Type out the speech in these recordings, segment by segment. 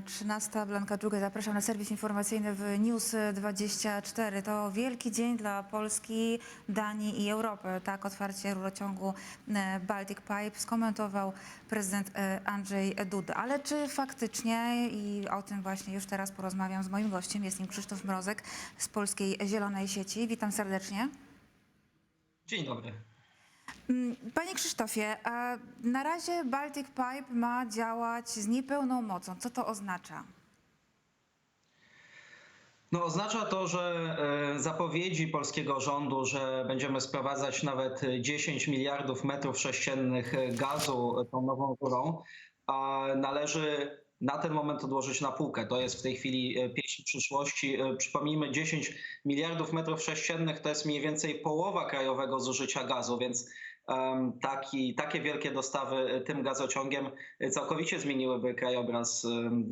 Minęła 13. Blanka Dżugę. Zapraszam na serwis informacyjny w News24. To wielki dzień dla Polski, Danii i Europy. Tak otwarcie rurociągu e, Baltic Pipe skomentował prezydent e, Andrzej Duda. Ale czy faktycznie, i o tym właśnie już teraz porozmawiam z moim gościem, jest nim Krzysztof Mrozek z Polskiej Zielonej Sieci. Witam serdecznie. Dzień dobry. Mm, Panie Krzysztofie, na razie Baltic Pipe ma działać z niepełną mocą. Co to oznacza? No, oznacza to, że e, zapowiedzi polskiego rządu, że będziemy sprowadzać nawet 10 miliardów metrów sześciennych e, gazu tą nową a należy na ten moment odłożyć na półkę. To jest w tej chwili e, pieśń przyszłości. E, Przypomnijmy, 10 miliardów metrów sześciennych to jest mniej więcej połowa krajowego zużycia gazu, więc taki, takie wielkie dostawy e, tym gazociągiem e, całkowicie zmieniłyby krajobraz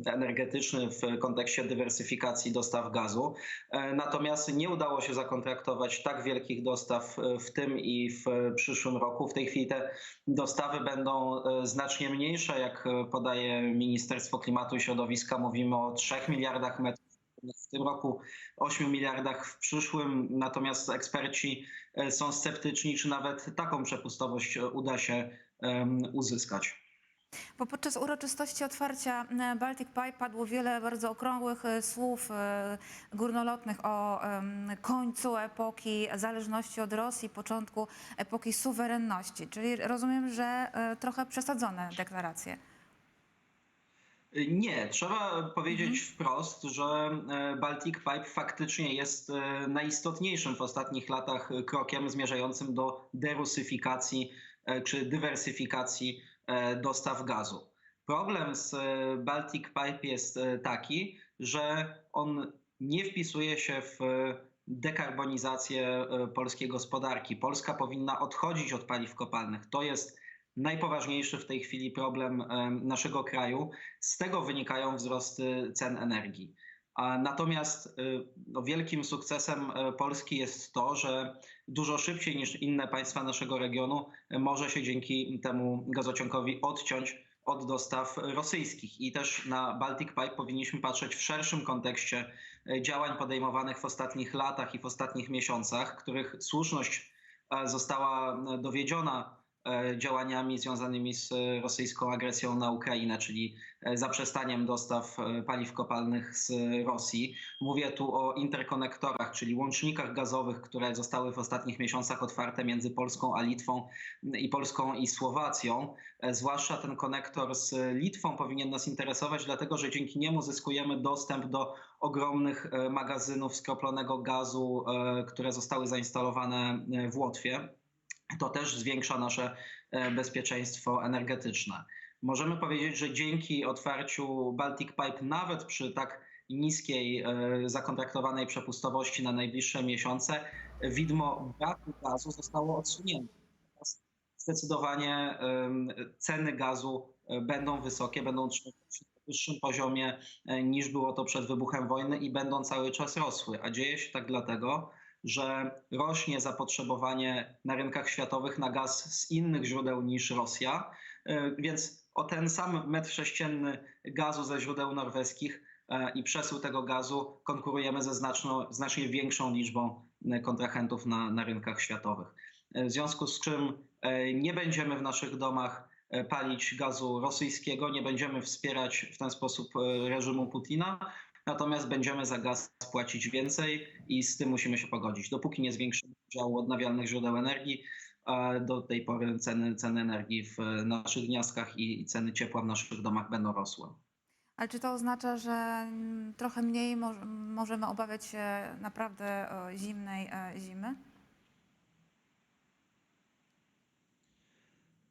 energetyczny w kontekście dywersyfikacji dostaw gazu. E, Natomiast nie udało się zakontraktować tak wielkich dostaw w tym i w przyszłym roku. W tej chwili te dostawy będą znacznie mniejsze, jak podaje Ministerstwo Klimatu i Środowiska. Mówimy o 3 miliardach metrów w tym roku 8 miliardach w przyszłym, natomiast eksperci e, są sceptyczni, czy nawet taką przepustowość e, uda się uzyskać. Bo podczas uroczystości otwarcia e, Baltic Pipe padło wiele bardzo okrągłych słów górnolotnych o końcu epoki zależności od Rosji, początku epoki suwerenności. Czyli rozumiem, że trochę przesadzone deklaracje. Nie, trzeba powiedzieć wprost, że e, Baltic Pipe faktycznie jest e, najistotniejszym w ostatnich latach e, krokiem zmierzającym do derusyfikacji czy dywersyfikacji dostaw gazu. Problem z Baltic Pipe jest taki, że on nie wpisuje się w dekarbonizację polskiej gospodarki. Polska powinna odchodzić od paliw kopalnych. To jest najpoważniejszy w tej chwili problem em, naszego kraju. Z tego wynikają wzrosty cen energii. Natomiast y, no, wielkim sukcesem e, Polski jest to, że dużo szybciej niż inne państwa naszego regionu e, może się dzięki temu gazociągowi odciąć od dostaw rosyjskich. I też na Baltic Pipe powinniśmy patrzeć w szerszym kontekście e, działań podejmowanych w ostatnich latach i w ostatnich miesiącach, których słuszność została dowiedziona działaniami związanymi z e, rosyjską agresją na Ukrainę, czyli e, zaprzestaniem dostaw e, paliw kopalnych z Rosji. Mówię tu o interkonektorach, czyli łącznikach gazowych, które zostały w ostatnich miesiącach otwarte między Polską a Litwą i Polską i Słowacją. E, Zwłaszcza ten konektor z Litwą powinien nas interesować, dlatego że dzięki niemu zyskujemy dostęp do ogromnych e, magazynów skroplonego gazu, e, które zostały zainstalowane e, w Łotwie to też zwiększa nasze e, bezpieczeństwo energetyczne. Możemy powiedzieć, że dzięki otwarciu Baltic Pipe, nawet przy tak niskiej e, zakontraktowanej przepustowości na najbliższe miesiące, widmo braku gazu zostało odsunięte. Zdecydowanie ceny gazu e, będą wysokie, będą trzymać się na wyższym poziomie niż było to przed wybuchem wojny i będą cały czas rosły. A dzieje się tak dlatego, że rośnie zapotrzebowanie na rynkach światowych na gaz z innych źródeł niż Rosja, E, więc o ten sam metr sześcienny gazu ze źródeł norweskich e, i przesył tego gazu konkurujemy ze znaczno, znacznie większą liczbą e, kontrahentów na, na rynkach światowych. W związku z czym nie będziemy w naszych domach palić gazu rosyjskiego, nie będziemy wspierać w ten sposób reżimu Putina, natomiast będziemy za gaz płacić więcej i z tym musimy się pogodzić. Dopóki nie zwiększymy udziału odnawialnych źródeł energii, do tej pory ceny, ceny energii w naszych gniazdkach i, ceny ciepła w naszych domach będą rosły. Ale czy to oznacza, że trochę mniej mo- możemy obawiać się naprawdę e, zimnej e, zimy?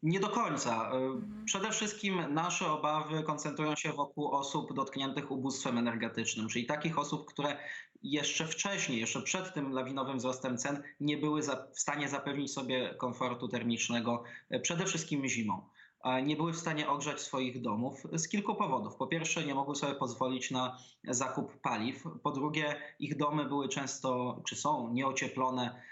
Nie do końca. Y, Przede wszystkim nasze obawy koncentrują się wokół osób dotkniętych ubóstwem energetycznym, czyli takich osób, które jeszcze wcześniej, jeszcze przed tym lawinowym wzrostem cen, nie były w stanie zapewnić sobie komfortu termicznego, y, przede wszystkim zimą. Nie były w stanie ogrzać swoich domów z kilku powodów. Po pierwsze, nie mogły sobie pozwolić na zakup paliw. Po drugie, ich domy były często, czy są nieocieplone,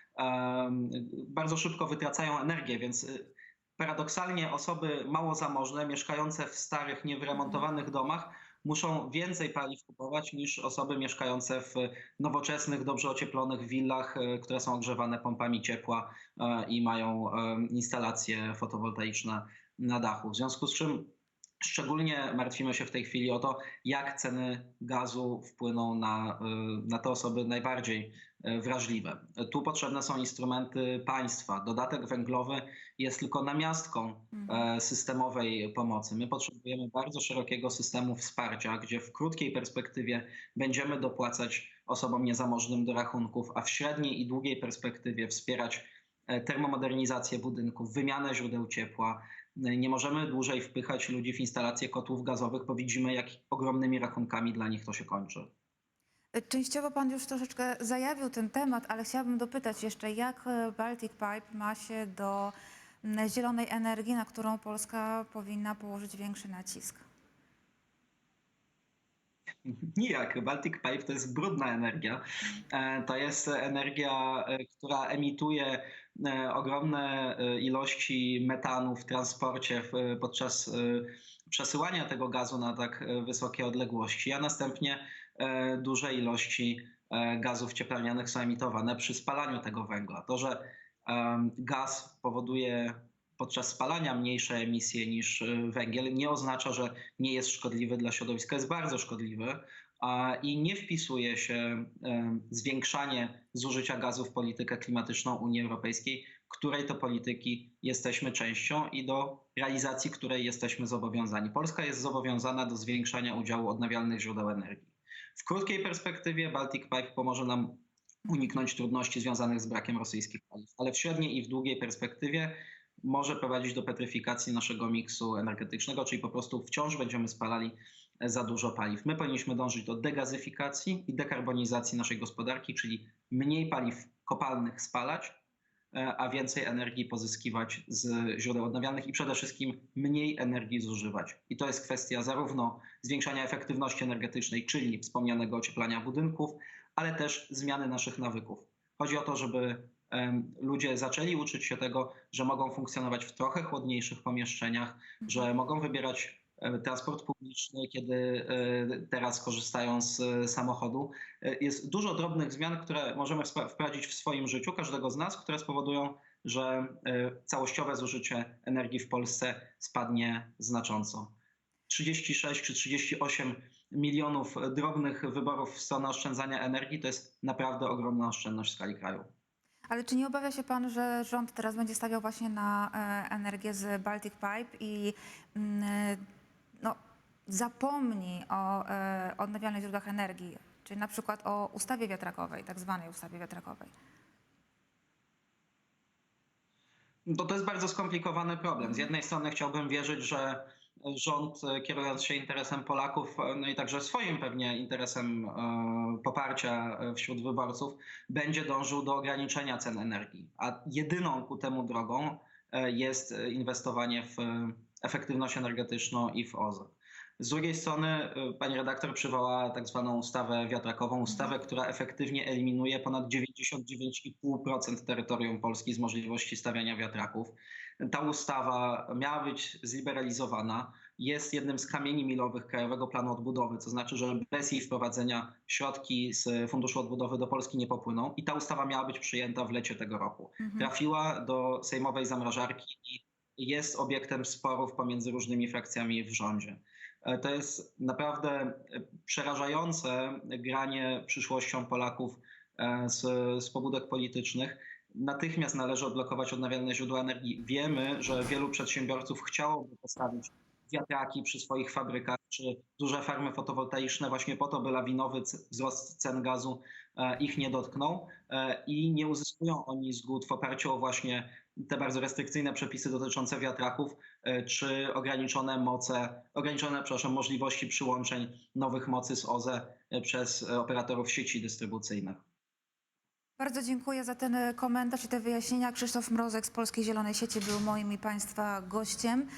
bardzo szybko wytracają energię, więc y, paradoksalnie osoby mało zamożne, mieszkające w starych, niewyremontowanych domach, muszą więcej paliw kupować niż osoby mieszkające w nowoczesnych, dobrze ocieplonych willach, e, które są ogrzewane pompami ciepła e, i mają e, instalacje fotowoltaiczne na dachu. W związku z czym szczególnie martwimy się w tej chwili o to, jak ceny gazu wpłyną na, y, na te osoby najbardziej y, wrażliwe. Tu potrzebne są instrumenty państwa. Dodatek węglowy jest tylko namiastką Mhm. e, systemowej pomocy. My potrzebujemy bardzo szerokiego systemu wsparcia, gdzie w krótkiej perspektywie będziemy dopłacać osobom niezamożnym do rachunków, a w średniej i długiej perspektywie wspierać termomodernizację budynków, wymianę źródeł ciepła. E, Nie możemy dłużej wpychać ludzi w instalacje kotłów gazowych, bo widzimy, jak ogromnymi rachunkami dla nich to się kończy. Częściowo Pan już troszeczkę zajawił ten temat, ale chciałabym dopytać jeszcze, jak e, Baltic Pipe ma się do zielonej energii, na którą Polska powinna położyć większy nacisk? Nijak. Baltic Pipe to jest brudna energia. E, To jest energia, e, która emituje e, ogromne e, ilości metanu w transporcie podczas e, przesyłania tego gazu na tak e, wysokie odległości, a następnie e, duże ilości e, gazów cieplarnianych są emitowane przy spalaniu tego węgla. To, że gaz powoduje podczas spalania mniejsze emisje niż e, węgiel, nie oznacza, że nie jest szkodliwy dla środowiska, jest bardzo szkodliwy i nie wpisuje się em, zwiększanie zużycia gazu w politykę klimatyczną Unii Europejskiej, której to polityki jesteśmy częścią i do realizacji której jesteśmy zobowiązani. Polska jest zobowiązana do zwiększania udziału odnawialnych źródeł energii. W krótkiej perspektywie Baltic Pipe pomoże nam uniknąć trudności związanych z brakiem rosyjskich paliw, ale w średniej i w długiej perspektywie może prowadzić do petryfikacji naszego miksu energetycznego, czyli po prostu wciąż będziemy spalali za dużo paliw. My powinniśmy dążyć do degazyfikacji i dekarbonizacji naszej gospodarki, czyli mniej paliw kopalnych spalać, e, a więcej energii pozyskiwać z źródeł odnawialnych i przede wszystkim mniej energii zużywać. I to jest kwestia zarówno zwiększania efektywności energetycznej, czyli wspomnianego ocieplania budynków, ale też zmiany naszych nawyków. Chodzi o to, żeby ludzie zaczęli uczyć się tego, że mogą funkcjonować w trochę chłodniejszych pomieszczeniach, że mogą wybierać transport publiczny, kiedy e, teraz korzystają z e, samochodu. E, Jest dużo drobnych zmian, które możemy wprowadzić w swoim życiu, każdego z nas, które spowodują, że e, całościowe zużycie energii w Polsce spadnie znacząco. 36 czy 38 milionów drobnych wyborów w stronę oszczędzania energii to jest naprawdę ogromna oszczędność w skali kraju. Ale czy nie obawia się Pan, że rząd teraz będzie stawiał właśnie na e, energię z Baltic Pipe i mm, e, zapomni o e, odnawialnych źródłach energii, czyli na przykład o ustawie wiatrakowej, tak zwanej ustawie wiatrakowej? To, to jest bardzo skomplikowany problem. Z jednej strony chciałbym wierzyć, że rząd, e, kierując się interesem Polaków, e, no i także swoim pewnie interesem poparcia wśród wyborców, będzie dążył do ograniczenia cen energii. A jedyną ku temu drogą jest inwestowanie w efektywność energetyczną i w OZE. Z drugiej strony e, pani redaktor przywołała tak zwaną ustawę wiatrakową, ustawę, która efektywnie eliminuje ponad 99,5% terytorium Polski z możliwości stawiania wiatraków. Ta ustawa miała być zliberalizowana, jest jednym z kamieni milowych Krajowego Planu Odbudowy, to znaczy, że bez jej wprowadzenia środki z Funduszu Odbudowy do Polski nie popłyną i ta ustawa miała być przyjęta w lecie tego roku. Mhm. Trafiła do sejmowej zamrażarki i jest obiektem sporów pomiędzy różnymi frakcjami w rządzie. E, To jest naprawdę e, przerażające granie przyszłością Polaków e, z, z pobudek politycznych. Natychmiast należy odblokować odnawialne źródła energii. Wiemy, że wielu przedsiębiorców chciałoby postawić wiatraki przy swoich fabrykach, czy duże farmy fotowoltaiczne właśnie po to, by lawinowy wzrost cen gazu ich nie dotknął i nie uzyskują oni zgód w oparciu o właśnie te bardzo restrykcyjne przepisy dotyczące wiatraków, e, czy ograniczone moce, ograniczone, przepraszam, możliwości przyłączeń nowych mocy z OZE przez e, operatorów sieci dystrybucyjnych. Bardzo dziękuję za ten e, komentarz i te wyjaśnienia. Krzysztof Mrozek z Polskiej Zielonej Sieci był moim i Państwa gościem.